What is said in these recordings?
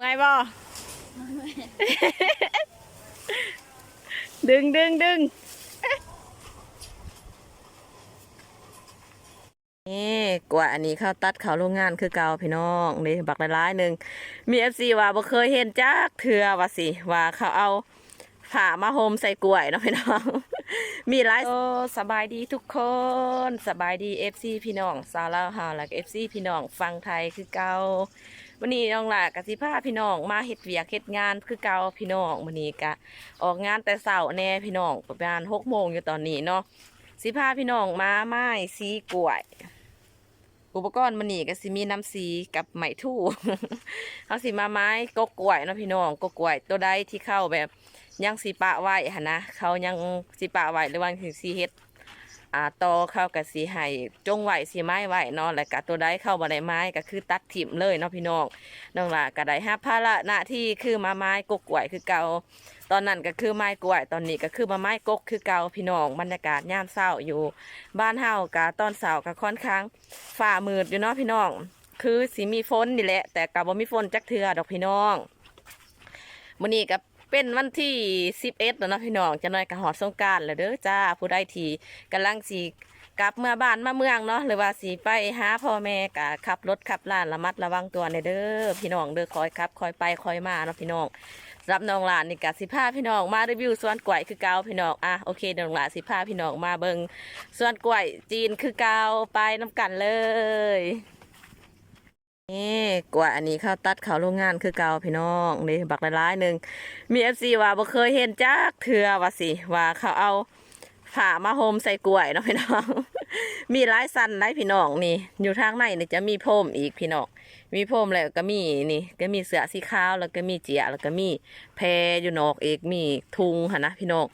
ไงบ่ดึงดึงดึงนี่กว่าอันนี้เข้าตัดเขาโรงงานคือเก่าพี่น้องนี่บักหลายๆหนึ่งมีเอฟซีว่าบ่เคยเห็นจักเถื่อว่าสิว่าเขาเอาผ้ามาห่มใส่กล้วยเนาะพี่น้อง มีหลายโอ้สบายดีทุกคนสบายดีเอฟซีพี่น้องสาวลาวเฮาแล้วก็เอฟซีพี่น้องฟังไทยคือเก่า วันนี้น้องหลากะสิพาพี่น้องมาเฮ็ดเวียกเฮ็ดงานคือเก่าพี่น้องวันนี้กะออกงานแต่เช้าแน่พี่น้องประมาณหกโมงอยู่ตอนนี้เนาะสิพาพี่น้องมาไม้สีกล้วย อุปกรณ์มันนี่ก็สิมีน้ำสีกับไหมทู่เขาสิมาไม้กกกล้วยเนาะพี่น้องกกกล้วยตัวใดที่เข้าแบบยังสีปะไว้หันะเขายังสีปะไว้หรือว่าถึงสีเฮ็ด อ่าตอเข้ากับสีไห้จงไหวสีไม้ไหวเนาะแล้วก็ตัวได้เข้าบ่ได้ไม้ก็คือตัดถิ่มเลยเนาะพี่น้องน้องล่ะก็ได้ห้าภาระหน้าที่คือมาไม้กกกล้วยคือเก่าตอนนั้นก็คือไม้กล้วยตอนนี้ก็คือมาไม้กกคือเก่าพี่น้องบรรยากาศยามเช้าอยู่ บ้านเฮากะตอนเช้าก็ค่อนข้างฝ่ามืดอยู่เนาะพี่น้อง คือสิมีฝนนี่แหละ แต่ก็บ่มีฝนจักเทือดอกพี่น้องมื้อนี้ก็ เป็นวันที่11แล้วเนาะพี่น้องจะน้อยก็ฮอดสงกรานต์แล้วเด้อจ้าผู้ใดที่กำลังสิกลับเมื่อบ้านมาเมืองเนาะหรือว่าสิไปหาพ่อแม่ก็ขับรถขับล่านระมัดระวังตัวในเด้อพี่น้องเด้อคอยขับคอยไปคอยมาเนาะพี่น้องรับน้องหลานนี่ก็สิพาพี่น้องมารีวิวสวนกล้วยคือเก่าพี่น้องอะโอเคน้องหลานสิพาพี่น้องมาเบิงสวนกล้วยจีนคือเก่าไปน้ำกันเลย กว่าอันนี้เข้าตัดเขาโรงงานคือเก่าพี่น้องนี่บักหลายๆหนึ่งมีเอฟซีว่าบ่เคยเห็นจักเถื่อว่าสิว่าเขาเอาผ้ามาโฮมใส่กล้วยเนาะพี่น้อง มีหลายสันหลายพี่น้องนี่ อยู่ทางในนี่จะมีพรมอีกพี่น้องมีพรมแล้วก็มีนี่ ก็มีเสือสีขาวแล้วก็มีเจียแล้วก็มีแพอยู่นอกอีกมีทุงค่ะนะพี่น้อง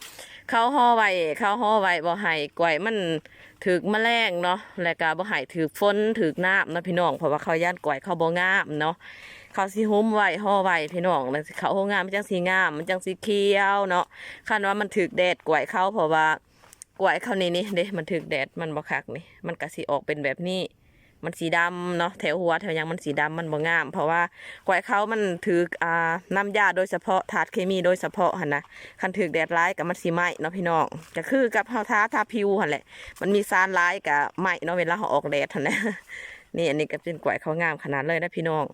เขาห่อไว้เขาห่อไว้บ่ให้กล้วยมันถือแมลงเนาะแล้วก็บ่ให้ถือฝนถือน้ำนะพี่น้องเพราะว่าเขาย่านก่อยเขาบ่งามเนาะเขาสิหุ้มไว้ห่อไว้พี่น้องแล้วเขาห่องามมันจังสีงาม มันจังสีเขียวเนาะคันว่ามันถือแดดก่อยเขาเพราะว่า กล้วยเขานี่นี่เด้มันถือแดดมันบ่คักนี่ มันก็สิออกเป็นแบบนี้ มันสีดำเนาะแถวหัวแถวยังมันสีดำมันบ่งาม เพราะว่ากล้วยเขามันถืออ่าน้ำยาโดยเฉพาะถาดเคมีโดยเฉพาะหั่นนะคันถือแดดร้ายกับมันสีไหม้เนาะพี่น้องจะคือกับเฮาทาทาผิวหั่นแหละ มันมีซานร้ายกับไหม้เนาะเวลาเขาออกแดดหั่นนะนี่อันนี้ก็เป็นกล้วยเขางามขนาดเลยนะพี่น้อง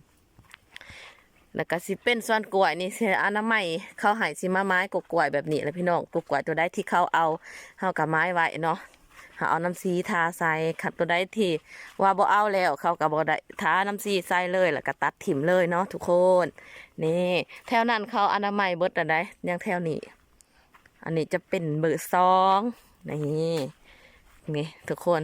แล้วก็สิเป็นส่วนกล้วยนี่เสียอนามัยเขาหายสิมาไม้กกล้วยแบบนี้แหล้วพี่น้องกกล้วยตัวใดที่เขาเอาเขากับไม้ไว้เนาะเขาเอาน้ำซีทาใส่ขัดตัวใดที่ว่าบ่เอาแล้วเขากับบ่ได้ทาน้ำซีใส่เลยแล้วก็ตัดถิ่มเลยเนาะทุกคนนี่แถวนั้นเขาอนามัยเบิดอะไรยังแถวนี้ อันนี้จะเป็นเบอร์สองนี่นี่ทุกคน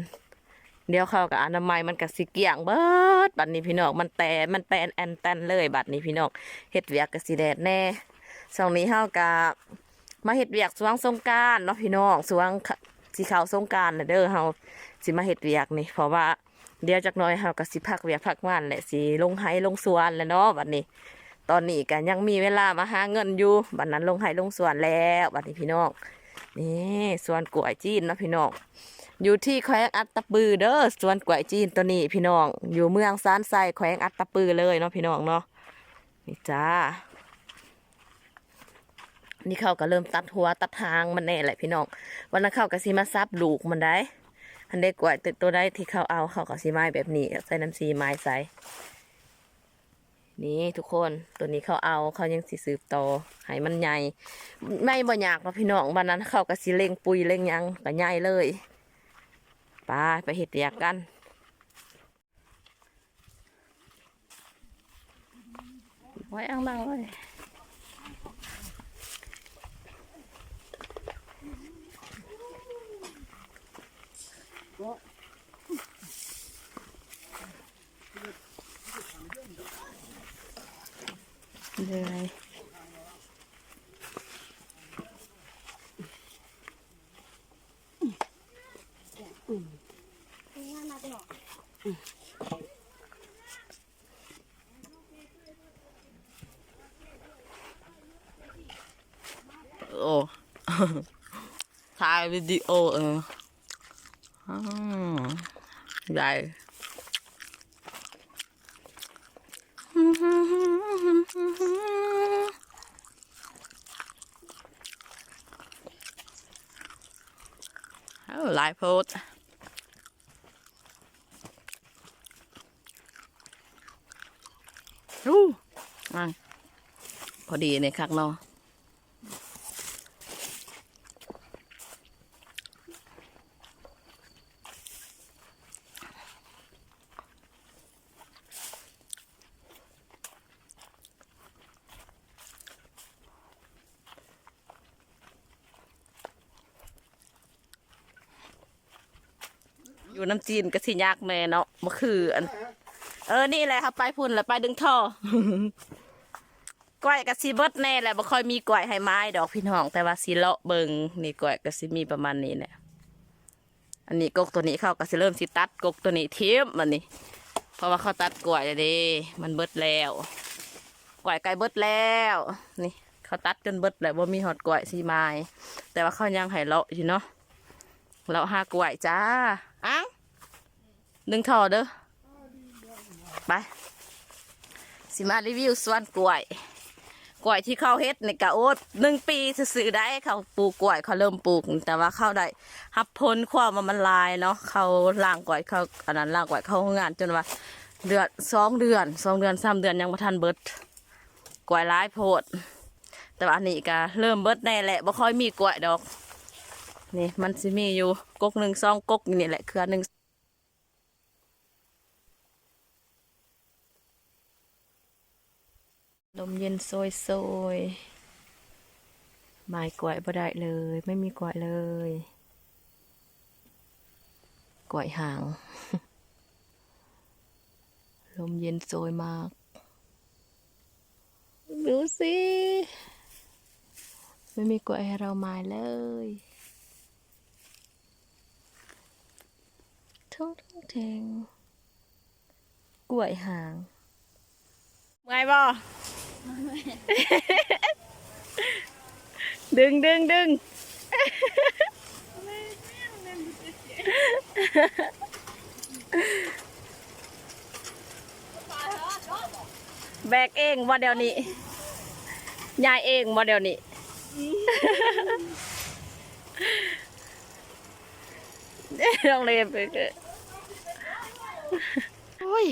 เดี๋ยวเขากับอนามัยมันกับสิเกี่ยงเบิดบัดนี้พี่น้องมันแต่มันแตนแอนแตนเลยบัดนี้พี่น้องเฮ็ดเวียกกับสีแดดแน่ช่วงนี้เฮากับมาเฮ็ดเวียกสวงสงการเนาะพี่น้องสวงสีขาวสงกรารเด้อเฮาสิมาเฮ็ดเวียกนี่เพราะว่าเดี๋ยวจักน่อยเฮากับสิพักเวียกพักงานแหละสิลงไห้ลงสวนแล้วเนาะบัดนี้ ตอนนี้กันยังมีเวลามาหาเงินอยู่บัดนั้นลงไห้ลงสวนแล้วบัดนี้พี่น้อง นี่สวนกล้วยจีนนะพี่น้อง อยู่ที่แขวงอัตตปือเด้อสวนกล้วยจีนตัวนี้พี่น้อง อยู่เมืองซานไซแขวงอัตตปือเลยเนาะพี่น้องเนาะนี่จ้า นี่เขาก็เริ่มตัดหัวตัดทางมันแน่แหละพี่น้อง วันนั้นเขาก็สิมาซับลูกมันได้อันได้กล้วยตัวตัวได้ที่เขาเอาเขาก็สิไม้แบบนี้ใส่น้ำซีไม้ใส่ นี่ทุกคนตัวนี้เขาเอาเขายังสิสืบต่อให้มันใหญ่ ไม่บ่อยากเนาะพี่น้องวันนั้นเขาก็สิเล่งปุยเล่งยังก็ใหญ่เลยไปไปเห็ดเดียกกันไว้อังดังเลยเลยโอ้ถ่ายวิดี เอาหลายโพดรู้พอดีในคักเนาะ อยู่น้ำจีนก็สิยากแม่เนาะมาคืออันเออนี่แหละครับไปพุ่นแล้วไปดึงท่อก้อยกับซีเบิร์ดแน่แหละบ่ค่อยมีก้อยให้ไม้ดอกพี่น้อง แต่ว่าซีเลาะเบิงนี่ก้อยก็สิมีประมาณนี้แหละอันนี้กกตัวนี้เขาก็สิเริ่มสิตัดกกตัวนี้เทียมมันนี่เพราะว่าเขาตัดก้อยแล้วเด้มันเบิดแล้วก้อยไก่เบิดแล้วนี่เขาตัดจนเบิดแล้วว่ามีหอดก้อยซีไม้แต่ว่าเขายังให้เลาะอยู่เนาะเลาะห้ากล้วยจ้า อ้าวดึงท่อเด้อไป สิมารีวิวสวนกล้วย กล้วยที่เขาเฮ็ดในกะโอ๊ตหนึ่งปีซื้อได้เขาปลูกกล้วยเขาเริ่มปลูก แต่ว่าเข้าได้หับพ้นความว่ามันลายเนาะเขาล่างกล้วยเขาอันนั้นล่างกล้วยเขางงานจนว่าเดือนสองเดือนสองเดือนสามเดือนยังมาทันเบิดกล้วยร้ายโพด แต่ว่าอันนี้ก็เริ่มเบิดแน่แหละบ่ค่อยมีกล้วยดอก นี่มันสิมีอยู่กกหนึ่งสองกกนี่แหละเครือหนึ่งลมเย็นโซยโซยไม้กล้วยบ่ได้เลย ไม่มีกล้วยเลยกล้วยหาง ลมเย็นโซยมาก ดูสิ ไม่มีกล้วยให้เราไม้เลย ทุ่งทุ่งแทงกล้วยหางไงบ่ดึงดึงดึงแบกเองว่าเดี๋ยวนี้ ยายเองว่าเดี๋ยวนี้ต้องเรียไปเถอะ โอ้ย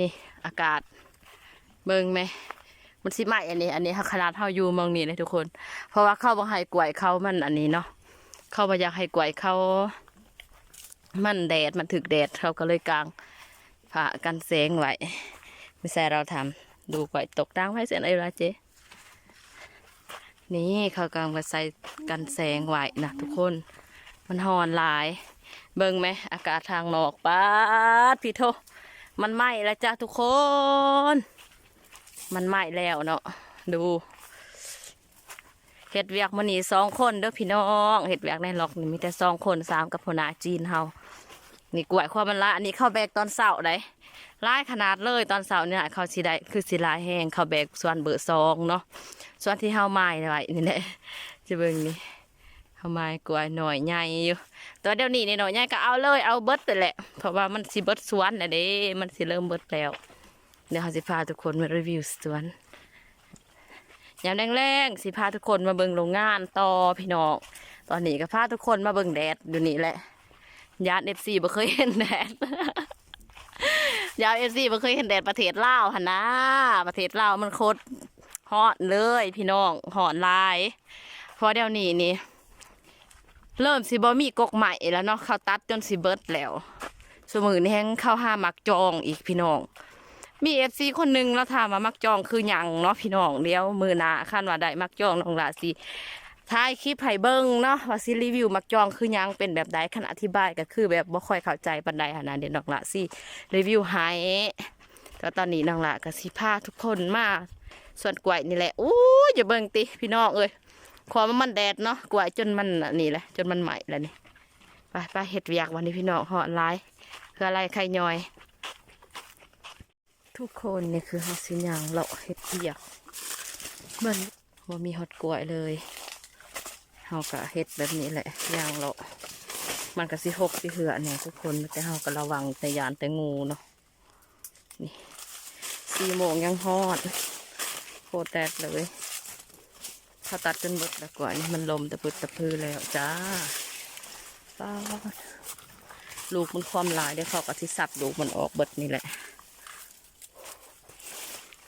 นี่อากาศ เบิ่งไหม มันสิไหมอันนี้ อันนี้ขนาดเท่าอยู่มองนี้เลยทุกคน เพราะว่าเข้าบังไห้กวยเขามันอันนี้เนาะ เข้ามาอยากให้กวยเขา มันแดด มันถึกแดดเขาก็เลยกลางผ้ากันแสงไว้ไม่ใช่เราทำดูกวยตกดังไว้เสียนไอ้ละเจ๊นี่เขากางมาใส่กันแสงไว้นะทุกคน มันหอนหลาย เบิ่งไหมอากาศทางนอกปาดพี่โทมันไหม้แล้วจ้าทุกคน มันไหม้แล้วเนาะดูเห็ดเวียกมันนี่สองคนเด้อพี่น้องเห็ดเวียกในล็อกนี่มีแต่สองคนสามกับพนาจีนเฮานี่กล้วยความมันละอันนี้เข้าแบกตอนเสาร์ได้ร้ายขนาดเลยตอนเสาร์เนี่ยเขาสิได้คือสิลายแห้งเข้าแบกส่วนเบอร์สองเนาะส่วนที่เฮาไม้ไว้นี่แหละจะเบิ่งนี่ เฮาไม้กล้วยหน่อยใหญ่อยู่ตัวเดี๋ยวนี้นี่หน่อยใหญ่ก็เอาเลยเอาเบิดแต่แหละ เพราะว่ามันสิเบิดสวนน่ะเด้ มันสิเริ่มเบิดแล้ว เดี๋ยวเราสิพาทุกคนมารีวิวสวนยามแรงๆสิพาทุกคนมาเบิ่งโรงงานต่อพี่น้องตอนนี้ก็พาทุกคนมาเบิ่งแดดอยู่นี่แหละยาเอฟซีบ่เคยเห็นแดดยาเอฟซีบ่เคยเห็นแดดประเทศลาวหันนะประเทศลาวมันโคตรฮอตเลย พี่น้องหอนลายเพราะเดี๋ยวนี้นี่ เริ่มสิบ่มีกกใหม่แล้วเนาะเขาตัดจนสิเบิดแล้ว สมือนี่แฮงเข้าห้ามักจองอีกพี่น้อง มีเอฟซีคนหนึ่งแล้วถามว่ามักจองคือหยังเนาะพี่น้องเดี๋ยวมือหนาขั้นว่าได้มักจองน้องลาสิท้ายคลิปให้เบิ้งเนาะว่าสิรีวิวมักจองคือยังเป็นแบบใดคันอธิบายก็คือแบบบ่ค่อยเข้าใจปานใดหันนะเดียน้องละสิรีวิวให้แต่ตอนนี้น้องละก็สิพาทุกคนมาส่วนกล้วยนี่แหละอู้ยอย่าเบิ่งติพี่น้องเอ้ย ความมันแดดเนาะกล้วจนมันนี่แหละจนมันใหม่แล้วนี่ไปไปเฮ็ดเวียกวันนี้พี่น้องหอนหลายคืออะไรไข่ย่อย ทุกคนนี่คือเฮาสิย่างเลาะเฮ็ดเบียกมันบ่ามีฮอดกล้วยเลยเฮาก็เฮ็ดแบบนี้แหละย่างเลาะมันก็สิหกสิเหือเนี่ยทุกคนแต่เฮาก็ระวังแต่ยานแต่งูเนาะนี่สี่โมงยังฮอดโคตรแดดเลย เขาตัดจนเบิดแล้วกว่านี่มันลมตะพึดตะพือแล้วจ้าป้าลูกมันความลายเดี๋ยเขาก็สิสับลูกมันออกเบิดนี่แหละ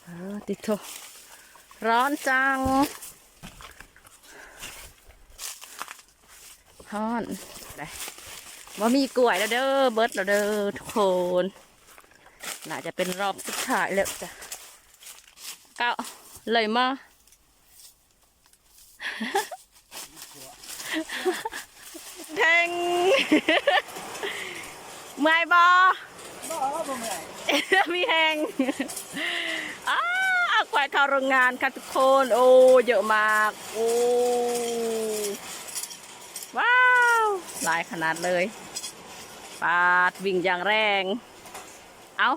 อติดโทร้อนจังร้อนได้ว่ามีกล้วยแล้วเด้อเบิดแล้วเด้อทุกคน น่าจะเป็นรอบสุดท้ายแล้วจ้ะเก้าเลยมา แทงเมื่อยบอมีแหงอ้าควายเข้าโรงงานค่ะทุกคน โอ้ เยอะมาก โอ้ ว้าว หลายขนาดเลย ปาดวิ่งอย่างแรง เอา